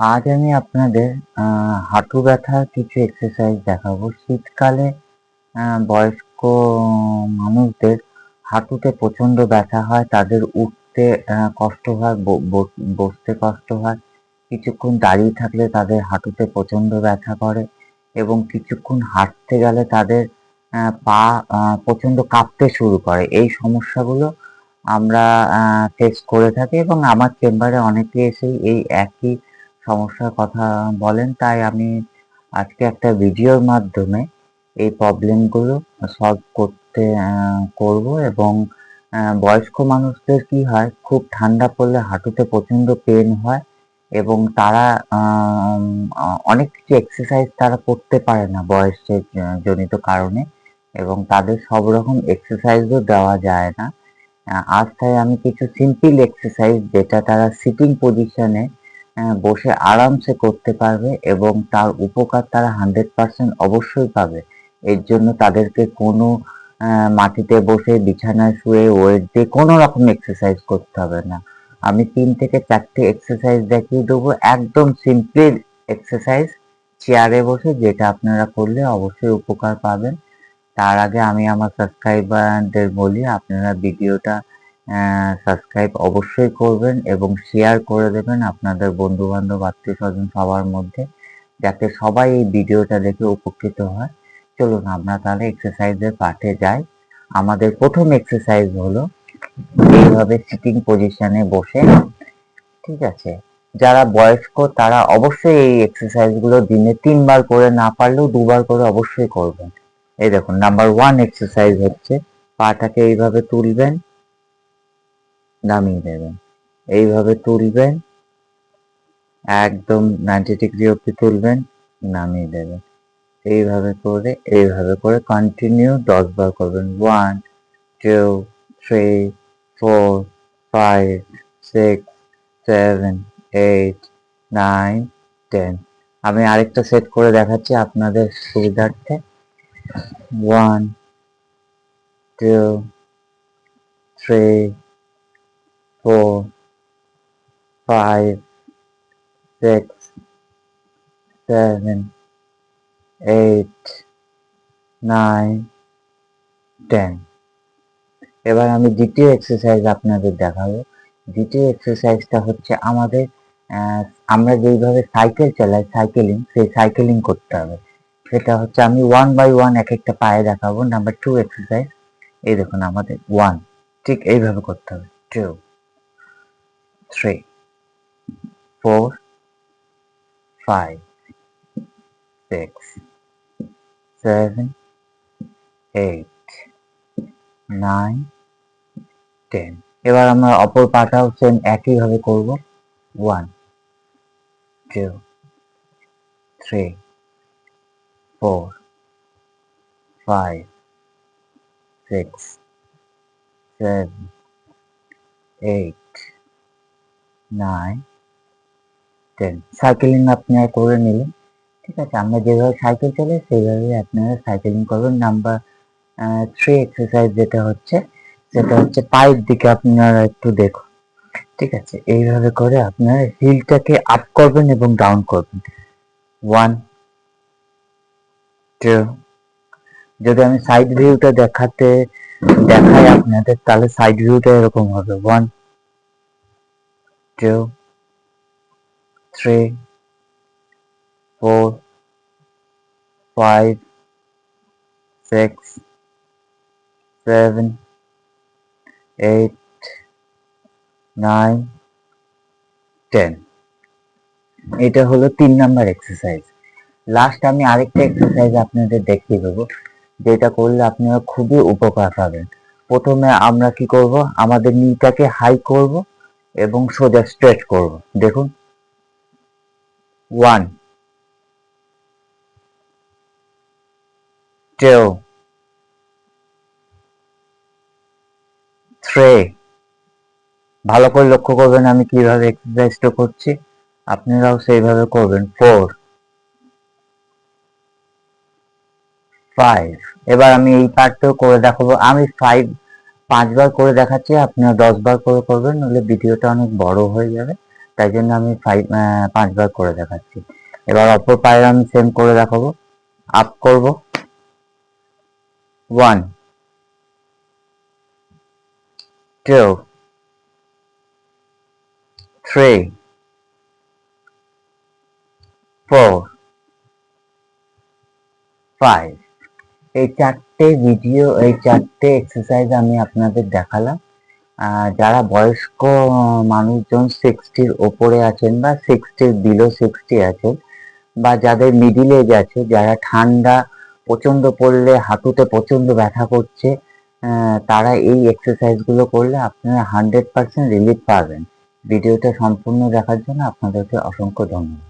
আজ আমি আপনাদের হাঁটু ব্যথার কিছু এক্সারসাইজ দেখাবো। শীতকালে বয়স্ক মানুষদের হাঁটুতে প্রচণ্ড ব্যথা হয় তাদের উঠতে কষ্ট হয় বসতে কষ্ট হয়। কিছুক্ষণ দাঁড়িয়ে থাকলে তাদের হাঁটুতে প্রচণ্ড ব্যথা করে এবং কিছুক্ষণ হাঁটতে গেলে তাদের পা আহ, প্রচণ্ড কাঁপতে শুরু করে। এই সমস্যাগুলো আমরা ফেস করে থাকি এবং আমার চেম্বারে অনেকে এসেই এই একই সমস্যার কথা বলেন, তাই আমি আজকে একটা ভিডিওর মাধ্যমে এই প্রবলেমগুলো সলভ করতে করব এবং বয়স্ক মানুষদের কি হয়, খুব ঠান্ডা পড়লে হাঁটুতে প্রচণ্ড পেন হয় এবং তারা অনেক কিছু এক্সারসাইজ তারা করতে পারে না বয়সের জনিত কারণে এবং তাদের সব রকম এক্সারসাইজও দেওয়া যায় না। আজ তাই আমি কিছু সিম্পল এক্সারসাইজ যেটা তারা সিটিং পজিশনে বসে আরামসে করতে পারবে এবং তার উপকার তারা হান্ড্রেড পার্সেন্ট অবশ্যই পাবে। এর জন্য তাদেরকে কোনো মাটিতে বসে বিছানায় শুয়ে ওয়েট দিয়ে কোনো রকম এক্সারসাইজ করতে হবে না। আমি তিন থেকে চারটে এক্সারসাইজ দেখিয়ে দেবো, একদম সিম্পল এক্সারসাইজ চেয়ারে বসে যেটা আপনারা করলে অবশ্যই উপকার পাবেন। তার আগে আমি আমার সাবস্ক্রাইবারদের বলি, আপনারা ভিডিওটা সাবস্ক্রাইব অবশ্যই করবেন এবং শেয়ার করে দেবেন আপনাদের বন্ধু বান্ধব আত্মীয় স্বজন সবার মধ্যে, যাতে সবাই এই ভিডিওটা দেখে উপকৃত হয়। চলুন আমরা তাহলে এক্সারসাইজের পাঠে যাই। আমাদের প্রথম এক্সারসাইজ হলো এইভাবে সিটিং পজিশনে বসে। ঠিক আছে? যারা বয়স্ক, তারা অবশ্যই এই এক্সারসাইজগুলো দিনে তিনবার করে না পারলেও দুবার করে অবশ্যই করবেন। এই দেখুন নাম্বার ওয়ান এক্সারসাইজ হচ্ছে, পাটাকে এইভাবে তুলবেন। নামিয়ে দেবেন। এইভাবে তুলবেন, একদম নাইনটি ডিগ্রি অব্দি তুলবেন, নামিয়ে দেবেন। এইভাবে করে এইভাবে করে কন্টিনিউ দশ বার করবেন। One two three four five six seven eight nine ten আমি আরেকটা সেট করে দেখাচ্ছি আপনাদের সুবিধার্থে। One two three four, five, six, seven, eight, nine, ten. এবার আমি দ্বিতীয় এক্সারসাইজ আপনাদের দেখাবো। দ্বিতীয় এক্সারসাইজটা হচ্ছে আমাদের আমরা যেইভাবে সাইকেল চালাই সাইকেলিং সেই সাইকেলিং করতে হবে। সেটা হচ্ছে আমি ওয়ান বাই ওয়ান এক একটা পায়ে দেখাবো। নাম্বার টু এক্সারসাইজ এই দেখুন আমাদের ওয়ান ঠিক এইভাবে করতে হবে। Two three, four, five, six, seven, eight, nine, ten. এবার আমরা অপর পাটাও সেম একইভাবে করব one two three four five six seven eight nine cycling আপনারা করে নিলেন। ঠিক আছে, আমরা যেভাবে সাইকেল চলে সেইভাবে আপনারা সাইকেলিং করবেন নাম্বার থ্রি এক্সারসাইজ যেটা হচ্ছে, সেটা হচ্ছে পায়ের দিকে আপনারা একটু দেখুন। ঠিক আছে, এইভাবে করে আপনারা হিলটাকে আপ করবেন এবং ডাউন করবেন। ওয়ান টু যদি আমি সাইড ভিউটা দেখাতে, দেখাই আপনাদের, তাহলে সাইড ভিউটা এরকম হবে। One two, three, four, five, six, seven, eight, nine, ten. এটা হলো তিন নাম্বার এক্সারসাইজ লাস্ট আমি আরেকটা এক্সারসাইজ আপনাদের দেখিয়ে দেবো যেটা করলে আপনারা খুবই উপকার পাবেন। প্রথমে আমরা কি করব? আমাদের নিটাকে হাই করব এবং সোজা স্ট্রেচ করব। দেখুন। ওয়ান টু থ্রি ভালো করে লক্ষ্য করবেন আমি কীভাবে এক্সারসাইজটা করছি। আপনারাও সেইভাবে করবেন। ফোর ফাইভ এবার আমি এই পার্টটাও করে দেখাবো। আমি ফাইভ পাঁচবার করে দেখাচ্ছি, আপনারা দশ বার করে করবেন নইলে ভিডিওটা অনেক বড় হয়ে যাবে। তাই জন্য আমি ফাইভ পাঁচবার করে দেখাচ্ছি। এবার অপর পায়ের আমি সেম করে দেখাবো। আপ করব। One two three four five এই চারটে ভিডিও এই চারটে এক্সারসাইজ আমি আপনাদের দেখালাম। যারা বয়স্ক মানুষজন সিক্সটির ওপরে আছেন বা সিক্সটির বিলো সিক্সটি আছেন বা যাদের মিডিল এজ আছে, যারা ঠান্ডা প্রচণ্ড পড়লে, হাঁটুতে প্রচণ্ড ব্যথা করছে তারা এই এক্সারসাইজগুলো করলে আপনারা হান্ড্রেড পার্সেন্ট রিলিফ পাবেন। ভিডিওটা সম্পূর্ণ দেখার জন্য আপনাদেরকে অসংখ্য ধন্যবাদ।